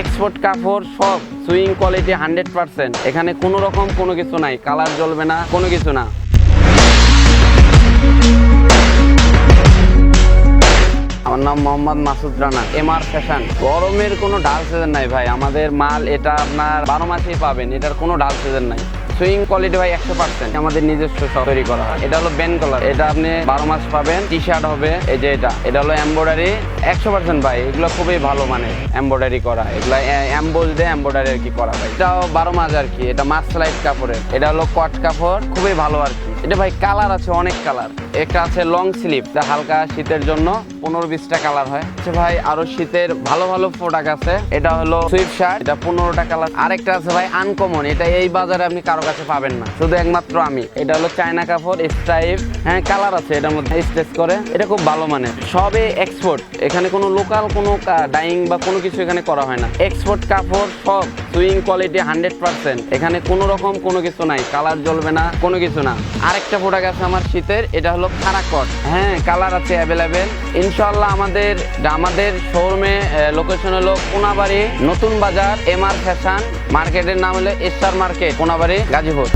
Export, কাপড় সব swing quality hundred percent. এখানে কোনো রকম কোনো কিছু নাই। কালার জ্বলবে না, কোনো কিছু না। আমার নাম Mohammad Masud Rana M R fashion. গরমের কোনো ডাল সিজন নাই ভাই। আমাদের মাল এটা আপনার বারো মাসেই পাবেন। এটার কোনো ডাল সিজন নাই। সুইং কোয়ালিটি ভাই একশো পার্সেন্ট আমাদের নিজস্ব সব তৈরি করা হয়। এটা হলো বেন কালার এটা আপনি বারো মাস পাবেন। টি শার্ট হবে। এই যে এটা। এটা হলো এম্ব্রয়ডারি একশো পার্সেন্ট ভাই। এগুলো খুবই ভালো মানে এম্ব্রয়ডারি করা। এগুলো এম্বোজ দিয়ে এম্ব্রয়ডারি আর কি করা ভাই এটাও বারো মাস আর কি। এটা মাছ লাইট কাপড়ের। এটা হলো কট কাপড়। খুবই ভালো আর কি। এটা ভাই কালার আছে অনেক কালার একটা আছে লং স্লিভ যা হালকা শীতের জন্য পনেরো বিশটা কালার হয়। আচ্ছা ভাই, আরও শীতের ভালো ভালো প্রোডাক্ট আছে। এটা হলো সুইফট শার্ট এটা পনেরোটা কালার আরেকটা আছে ভাই আনকমন এটা এই বাজারে আপনি কারও কাছে পাবেন না। শুধু একমাত্র আমি। এটা হলো চায়না কাপড় স্টাইপ হ্যাঁ কালার আছে এটার মধ্যে। স্টেচ করে। এটা খুব ভালো মানে। সবে এক্সপোর্ট এখানে কোনো লোকাল কোনো ডাইং বা কোনো কিছু এখানে করা হয় না। এক্সপোর্ট কাপড় সব সুইং কোয়ালিটি হান্ড্রেড পার্সেন্ট এখানে কোনো রকম কোনো কিছু নাই। কালার জ্বলবে না, কোনো কিছু না। আরেকটা প্রোডাক্ট আছে আমার শীতের। এটা হলো খারাকট হ্যাঁ কালার আছে অ্যাভেলেবেল ইনশাল্লাহ আমাদের আমাদের শোরুমে লোকেশন হলো কোনাবাড়ি, নতুন বাজার এম আর ফ্যাশন মার্কেটের নাম হলো এসআর মার্কেট কোনাবাড়ি, গাজীপুর।